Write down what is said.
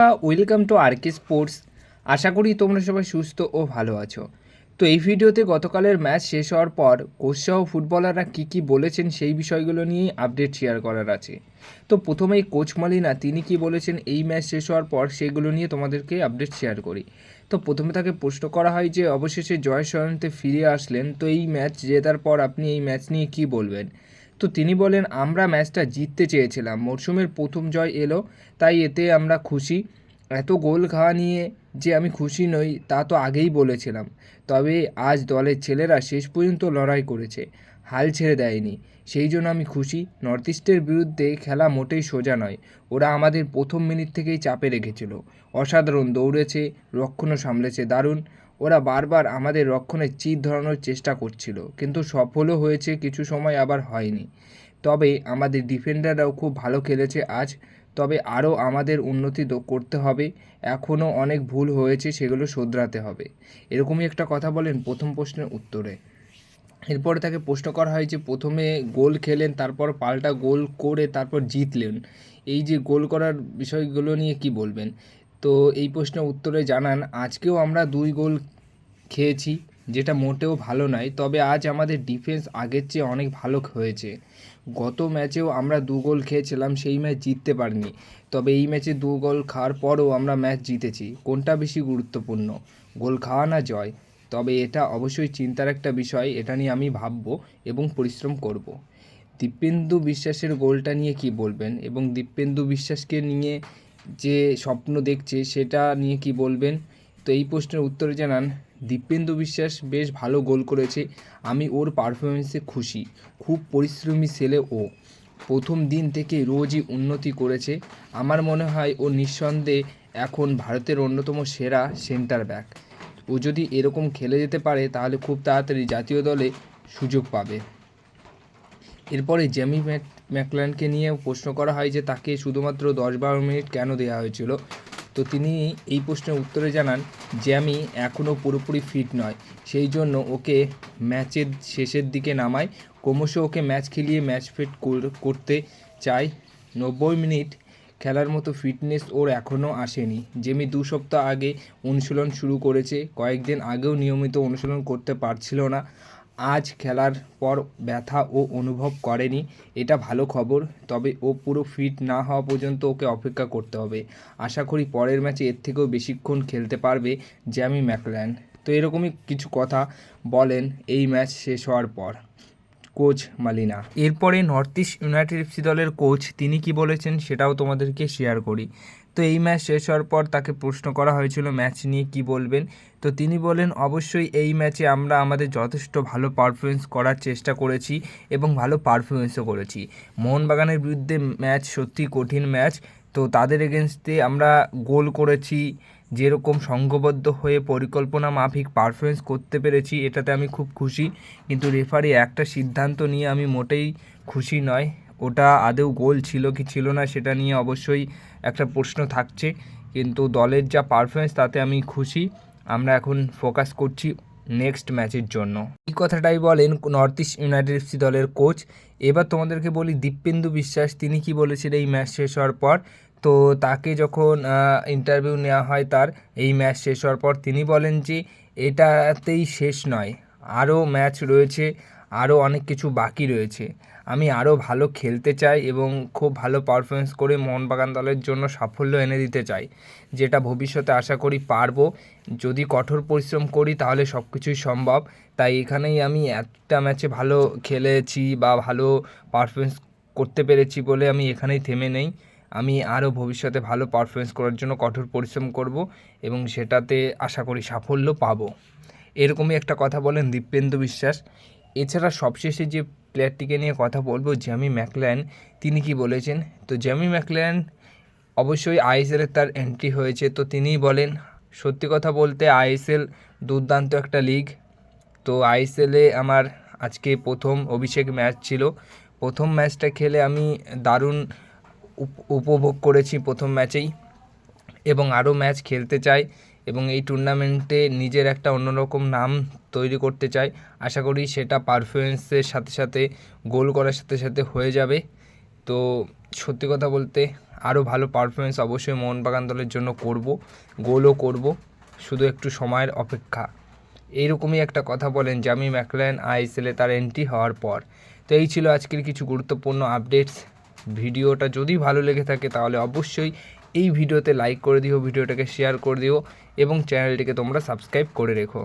Welcome to R K sports আশা করি তোমরা সবাই সুস্থ ও ভালো আছো। তো এই ভিডিওতে গতকালের ম্যাচ শেষ হওয়ার পর কোচসহ ফুটবলাররা কী কী বলেছেন সেই বিষয়গুলো নিয়েই আপডেট শেয়ার করার আছে। তো প্রথমেই কোচ মালিনা, তিনি কি বলেছেন এই ম্যাচ শেষ হওয়ার পর সেগুলো নিয়ে তোমাদেরকে আপডেট শেয়ার করি। তো প্রথমে তাকে প্রশ্ন করা হয় যে, অবশেষে জয় সরণতে ফিরে আসলেন, তো এই ম্যাচ জেতার পর আপনি এই ম্যাচ নিয়ে কি বলবেন? তো তিনি বলেন, আমরা ম্যাচটা জিততে চেয়েছিলাম। মরশুমের প্রথম জয় এলো, তাই এতে আমরা খুশি। এত গোল খাওয়া নিয়ে যে আমি খুশি নই, তা তো আগেই বলেছিলাম। তবে আজ দলের ছেলেরা শেষ পর্যন্ত লড়াই করেছে। হাল ছেড়ে দেয়নি। সেই জন্য আমি খুশি। নর্থ ইস্টের বিরুদ্ধে খেলা মোটেই সোজা নয়। ওরা আমাদের প্রথম মিনিট থেকেই চাপে রেখেছিল। অসাধারণ দৌড়েছে, রক্ষণও সামলেছে, দারুণ। ওরা বারবার আমাদের রক্ষণের চির ধরানোর চেষ্টা করছিল, কিন্তু সফলও হয়েছে, কিছু সময় আবার হয়নি। তবে আমাদের ডিফেন্ডাররাও খুব ভালো খেলেছে আজ, তবে আরও আমাদের উন্নতি করতে হবে। এখনও অনেক ভুল হয়েছে, সেগুলো শোধরাতে হবে। এরকমই একটা কথা বলেন প্রথম প্রশ্নের উত্তরে। এরপরে তাকে প্রশ্ন করা হয় যে, প্রথমে গোল খেলেন, তারপর পাল্টা গোল করে তারপর জিতলেন। এই যে গোল করার বিষয়গুলো নিয়ে কি বলবেন? তো এই প্রশ্নের উত্তরে জানান, আজকেও আমরা দুই গোল খেয়েছি, যেটা মোটেও ভালো নয়, তবে আজ আমাদের ডিফেন্স আগের চেয়ে অনেক ভালো হয়েছে। গত ম্যাচেও আমরা দু গোল খেয়েছিলাম, সেই ম্যাচ জিততে পারিনি। তবে এই ম্যাচে দু গোল খাওয়ার পরও আমরা ম্যাচ জিতেছি। কোনটা বেশি গুরুত্বপূর্ণ? গোল খাওয়া না জয়? তবে এটা অবশ্যই চিন্তার একটা বিষয়, এটা নিয়ে আমি ভাববো এবং পরিশ্রম করব। দীপেন্দু বিশ্বাসের গোলটা নিয়ে কি বলবেন? এবং দীপেন্দু বিশ্বাসকে নিয়ে যে স্বপ্ন দেখছে, সেটা নিয়ে কি বলবেন? তো এই প্রশ্নের উত্তরে জানান দীপেন্দু বিশ্বাস বেশ ভালো গোল করেছে। আমি ওর পারফরমেন্সে খুশি। খুব পরিশ্রমী ছেলে ও। প্রথম দিন থেকে রোজই উন্নতি করেছে। আমার মনে হয় ও নিঃসন্দেহে এখন ভারতের অন্যতম সেরা সেন্টার ব্যাক ও যদি এরকম খেলে যেতে পারে, তাহলে খুব তাড়াতাড়ি জাতীয় দলে সুযোগ পাবে। এরপরে ম্যাক ম্যাকল্যান্ডকে নিয়ে প্রশ্ন করা হয় যে তাকে শুধুমাত্র দশ বারো মিনিট কেন দেওয়া হয়েছিল? তো তিনি এই প্রশ্নের উত্তরে জানান যে আমি এখনও পুরোপুরি ফিট নয়। সেই জন্য ওকে ম্যাচের শেষের দিকে নামায় ক্রমশ ওকে ম্যাচ খেলিয়ে ম্যাচ ফিট করতে চাই। নব্বই মিনিট খেলার মতো ফিটনেস ওর এখনও আসেনি। জেমি দু সপ্তাহ আগে অনুশীলন শুরু করেছে। কয়েকদিন আগেও নিয়মিত অনুশীলন করতে পারছিল না। আজ খেলার পর ব্যথা ও অনুভব করেনি, এটা ভালো খবর, তবে ও পুরো ফিট না হওয়া পর্যন্ত ওকে অপেক্ষা করতে হবে। আশা করি পরের ম্যাচে এর থেকেও বেশিক্ষণ খেলতে পারবে জ্যামি ম্যাকল্যান তো এরকমই কিছু কথা বলেন এই ম্যাচ শেষ হওয়ার পর। কোচ মালিনা। এরপরে নর্থ ইস্ট ইউনাইটেড এফসি দলের কোচ, তিনি কি বলেছেন সেটাও তোমাদেরকে শেয়ার করি। তো এই ম্যাচ শেষ হওয়ার পর তাকে প্রশ্ন করা হয়েছিল, ম্যাচ নিয়ে কি বলবেন? তো তিনি বলেন, অবশ্যই এই ম্যাচে আমরা আমাদের যথেষ্ট ভালো পারফরমেন্স করার চেষ্টা করেছি এবং ভালো পারফরমেন্সও করেছি। মোহনবাগানের বিরুদ্ধে ম্যাচ সত্যি কঠিন ম্যাচ। তো তাদের এগেনস্টে আমরা গোল করেছি, যেরকম সংঘবদ্ধ হয়ে পরিকল্পনা মাফিক পারফরমেন্স করতে পেরেছি, এটাতে আমি খুব খুশি। কিন্তু রেফারি একটা সিদ্ধান্ত নিয়ে আমি মোটেই খুশি নয়। ওটা আদৌ গোল ছিল কি ছিল না সেটা নিয়ে অবশ্যই একটা প্রশ্ন থাকছে। কিন্তু দলের যা পারফরমেন্স তাতে আমি খুশি। আমরা এখন ফোকাস করছি নেক্সট ম্যাচের জন্য। এই কথাটাই বলেন নর্থ ইস্ট ইউনাইটেড এফসি দলের কোচ এবার তোমাদেরকে বলি দীপেন্দু বিশ্বাস, তিনি কি বলেছিলেন এই ম্যাচ শেষ হওয়ার পর? তো তাকে যখন ইন্টারভিউ নেওয়া হয় তার, এই ম্যাচ শেষ হওয়ার পর তিনি বলেন যে এটাতেই শেষ নয়। আরও ম্যাচ রয়েছে। আরও অনেক কিছু বাকি রয়েছে। আমি আরও ভালো খেলতে চাই এবং খুব ভালো পারফরমেন্স করে মোহনবাগান দলের জন্য সাফল্য এনে দিতে চাই, যেটা ভবিষ্যতে আশা করি পারব। যদি কঠোর পরিশ্রম করি তাহলে সব কিছুই সম্ভব। তাই এখানেই আমি একটা ম্যাচে ভালো খেলেছি বা ভালো পারফরমেন্স করতে পেরেছি বলে আমি এখানেই থেমে নেই। আমি আরও ভবিষ্যতে ভালো পারফরমেন্স করার জন্য কঠোর পরিশ্রম করব এবং সেটাতে আশা করি সাফল্য পাবো। এরকমই একটা কথা বলেন দীপেন্দু বিশ্বাস। এছাড়া সবশেষে যে প্লেয়ারটিকে নিয়ে কথা বলব জ্যামি ম্যাকল্যান তিনি কি বলেছেন? তো জ্যামি ম্যাকল্যান অবশ্যই আইএসএলে তার এন্ট্রি হয়েছে। তো তিনিই বলেন, সত্যি কথা বলতে আইএসএল দুর্দান্ত একটা লিগ তো আইএসএলে আমার আজকে প্রথম অভিষেক ম্যাচ ছিল। প্রথম ম্যাচটা খেলে আমি দারুণ উপ- উপভোগ করেছি প্রথম ম্যাচেই এবং আরও ম্যাচ খেলতে চাই। এবং এই টুর্নামেন্টে নিজের একটা অন্যরকম নাম তৈরি করতে চাই। আশা করি সেটা পারফরমেন্সের সাথে সাথে গোল করার সাথে সাথে হয়ে যাবে। তো সত্যি কথা বলতে আরও ভালো পারফরমেন্স অবশ্যই মোহনবাগান দলের জন্য করব গোলও করব, শুধু একটু সময়ের অপেক্ষা। এইরকমই একটা কথা বলেন জামি ম্যাকলায়ন আইএসএলে তার এন্ট্রি হওয়ার পর। তো এই ছিল আজকের কিছু গুরুত্বপূর্ণ আপডেটস ভিডিওটা যদি ভালো লেগে থাকে তাহলে অবশ্যই এই ভিডিওতে লাইক করে দিও, ভিডিওটাকে শেয়ার করে দিও এবং চ্যানেলটিকে তোমরা সাবস্ক্রাইব করে রেখো।